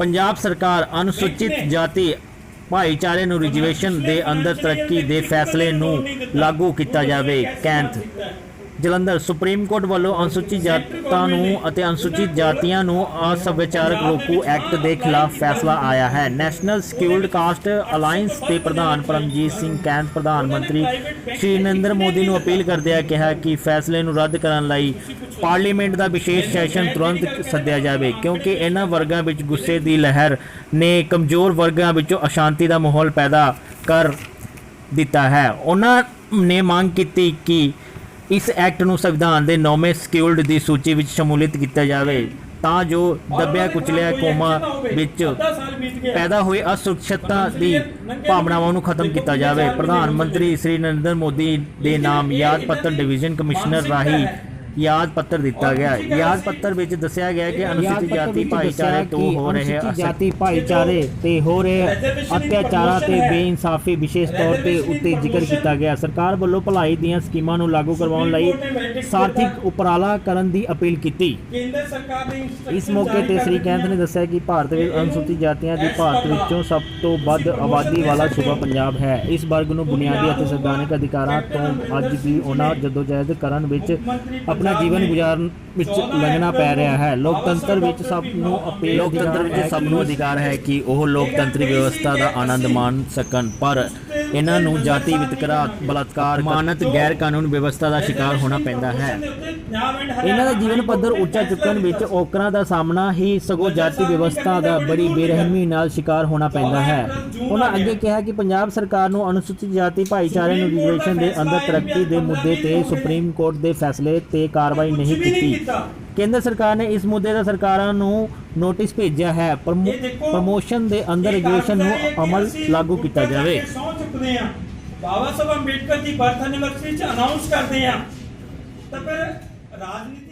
ਪੰਜਾਬ ਸਰਕਾਰ ਅਨੁਸੂਚਿਤ ਜਾਤੀ ਭਾਈਚਾਰੇ ਨੂੰ ਰਿਜ਼ਰਵੇਸ਼ਨ ਦੇ ਅੰਦਰ ਤਰੱਕੀ ਦੇ ਫੈਸਲੇ ਨੂੰ ਲਾਗੂ ਕੀਤਾ ਜਾਵੇ ਕੈਂਥ। ਜਲੰਧਰ ਸੁਪਰੀਮ ਕੋਰਟ ਵੱਲੋਂ ਅਨੁਸੂਚਿਤ ਜਾਤਾਂ ਨੂੰ ਅਤੇ ਅਨੁਸੂਚਿਤ ਜਾਤੀਆਂ ਨੂੰ ਅਸਭਿਆਚਾਰਕ ਰੋਕੂ ਐਕਟ ਦੇ ਖਿਲਾਫ ਫੈਸਲਾ ਆਇਆ ਹੈ। ਨੈਸ਼ਨਲ ਸਕਿਊਲਡ ਕਾਸਟ ਅਲਾਈਅੰਸ ਦੇ ਪ੍ਰਧਾਨ ਪਰਮਜੀਤ ਸਿੰਘ ਕੈਂਥ ਪ੍ਰਧਾਨ ਮੰਤਰੀ ਸ਼੍ਰੀ ਨਰਿੰਦਰ ਮੋਦੀ ਨੂੰ ਅਪੀਲ ਕਰਦਿਆਂ ਕਿਹਾ ਕਿ ਫੈਸਲੇ ਨੂੰ ਰੱਦ ਕਰਨ ਲਈ ਪਾਰਲੀਮੈਂਟ ਦਾ ਵਿਸ਼ੇਸ਼ ਸੈਸ਼ਨ ਤੁਰੰਤ ਸੱਦਿਆ ਜਾਵੇ, ਕਿਉਂਕਿ ਇਹਨਾਂ ਵਰਗਾਂ ਵਿੱਚ ਗੁੱਸੇ ਦੀ ਲਹਿਰ ਨੇ ਕਮਜ਼ੋਰ ਵਰਗਾਂ ਵਿੱਚੋਂ ਅਸ਼ਾਂਤੀ ਦਾ ਮਾਹੌਲ ਪੈਦਾ ਕਰ ਦਿੱਤਾ ਹੈ। ਉਹਨਾਂ ਨੇ ਮੰਗ ਕੀਤੀ ਕਿ ਇਸ ਐਕਟ ਨੂੰ ਸੰਵਿਧਾਨ ਦੇ ਨੌਵੇਂ ਸਕਿਊਲਡ ਦੀ ਸੂਚੀ ਵਿੱਚ ਸ਼ਮੂਲੀਅਤ ਕੀਤਾ ਜਾਵੇ, ਤਾਂ ਜੋ ਦੱਬਿਆ ਕੁਚਲਿਆ ਕੌਮਾਂ ਵਿੱਚ ਪੈਦਾ ਹੋਏ ਅਸੁਰੱਖਿਅਤਾ ਦੀ ਭਾਵਨਾਵਾਂ ਨੂੰ ਖਤਮ ਕੀਤਾ ਜਾਵੇ। ਪ੍ਰਧਾਨ ਮੰਤਰੀ ਸ੍ਰੀ ਨਰਿੰਦਰ ਮੋਦੀ ਦੇ ਨਾਮ ਯਾਦ ਪੱਤਰ ਡਿਵੀਜ਼ਨ ਕਮਿਸ਼ਨਰ ਰਾਹੀਂ ਯਾਦ ਪੱਤਰ ਦਿੱਤਾ ਗਿਆ। ਯਾਦ ਪੱਤਰ ਵਿੱਚ ਦੱਸਿਆ ਗਿਆ ਕਿ ਅਨੁਸੂਚਿਤ ਜਾਤੀ ਭਾਈਚਾਰੇ ਤੋਂ ਹੋ ਰਹੇ ਅਨੁਸੂਚਿਤ ਅਸਰ ਜਾਤੀ ਭਾਈਚਾਰੇ ਤੇ ਹੋ ਰਹੇ ਅਤਿਆਚਾਰਾਂ ਤੇ ਬੇਇਨਸਾਫੀ ਵਿਸ਼ੇਸ਼ ਤੌਰ ਤੇ ਉੱਤੇ ਜ਼ਿਕਰ ਕੀਤਾ ਗਿਆ। ਸਰਕਾਰ ਵੱਲੋਂ ਭਲਾਈ ਦੀਆਂ ਸਕੀਮਾਂ ਨੂੰ ਲਾਗੂ ਕਰਵਾਉਣ ਲਈ ਸਾਰਥਿਕ ਉਪਰਾਲਾ ਕਰਨ ਦੀ ਅਪੀਲ ਕੀਤੀ। ਕੇਂਦਰ ਸਰਕਾਰ ਨੇ ਇਸ ਮੌਕੇ ਤੇ ਸ੍ਰੀ ਕੈਂਥ ਨੇ ਦੱਸਿਆ ਕਿ ਭਾਰਤ ਵਿੱਚ ਅਨੁਸੂਚਿਤ ਜਾਤੀਆਂ ਦੀ ਭਾਰਤ ਵਿੱਚੋਂ ਸਭ ਤੋਂ ਵੱਧ ਆਬਾਦੀ ਵਾਲਾ ਸੂਬਾ ਪੰਜਾਬ ਹੈ। ਇਸ ਵਰਗ ਨੂੰ ਬੁਨਿਆਦੀ ਅਤੇ ਸੰਵਿਧਾਨਕ ਅਧਿਕਾਰਾਂ ਤੋਂ ਅੱਜ ਵੀ ਉਹਨਾਂ ਜਦੋਜਹਿਦ ਕਰਨ ਵਿੱਚ ਆਪਣਾ ਜੀਵਨ ਗੁਜ਼ਾਰਨ ਵਿੱਚ ਲੰਘਣਾ ਪੈ ਰਿਹਾ ਹੈ। ਲੋਕਤੰਤਰ ਵਿੱਚ ਸਭ ਨੂੰ ਅਪੀਲ ਲੋਕਤੰਤਰ ਵਿੱਚ ਸਭ ਨੂੰ ਅਧਿਕਾਰ ਹੈ ਕਿ ਉਹ ਲੋਕਤੰਤਰੀ ਵਿਵਸਥਾ ਦਾ ਆਨੰਦ ਮਾਣ ਸਕਣ ਪਰ ਇਹਨਾਂ ਨੂੰ ਜਾਤੀ ਵਿਤਕਰਾ ਬਲਾਤਕਾਰ ਮਾਨਤ ਗੈਰ ਕਾਨੂੰਨ ਵਿਵਸਥਾ ਦਾ ਸ਼ਿਕਾਰ ਹੋਣਾ ਪੈਂਦਾ ਹੈ। ਇਹਨਾਂ ਦਾ ਜੀਵਨ ਪੱਧਰ ਉੱਚਾ ਚੁੱਕਣ ਵਿੱਚ ਔਕਰਾਂ ਦਾ ਸਾਹਮਣਾ ਹੀ ਸਗੋਂ ਜਾਤੀ ਵਿਵਸਥਾ ਦਾ ਬੜੀ ਬੇਰਹਿਮੀ ਨਾਲ ਸ਼ਿਕਾਰ ਹੋਣਾ ਪੈਂਦਾ ਹੈ। ਉਹਨਾਂ ਅੱਗੇ ਕਿਹਾ ਕਿ ਪੰਜਾਬ ਸਰਕਾਰ ਨੂੰ ਅਨੁਸੂਚਿਤ ਜਾਤੀ ਭਾਈਚਾਰੇ ਨੂੰ ਰਿਜ਼ਰਵੇਸ਼ਨ ਦੇ ਅੰਦਰ ਤਰੱਕੀ ਦੇ ਮੁੱਦੇ ਤੇ ਸੁਪਰੀਮ ਕੋਰਟ ਦੇ ਫੈਸਲੇ ਤੇ ਕਾਰਵਾਈ ਨਹੀਂ ਕੀਤੀ। ਕੇਂਦਰ ਸਰਕਾਰ ਨੇ ਇਸ ਮੁੱਦੇ ਦਾ ਸਰਕਾਰਾਂ ਨੂੰ ਨੋਟਿਸ ਭੇਜਿਆ ਹੈ। ਪ੍ਰਮੋ- ਪ੍ਰਮੋਸ਼ਨ ਦੇ ਅੰਦਰ ਰਿਜ਼ਰਵੇਸ਼ਨ ਨੂੰ ਅਮਲ ਲਾਗੂ ਕੀਤਾ ਜਾਵੇ। ਚੁੱਕਦੇ ਆ ਬਾਬਾ ਸਾਹਿਬ ਅੰਬੇਡਕਰ ਦੀ ਬਰਥ ਐਨੀਵਰਸਰੀ ਚ ਅਨਾਉਂਸ ਕਰਦੇ ਆ ਤਾਂ ਫਿਰ ਰਾਜਨੀਤੀ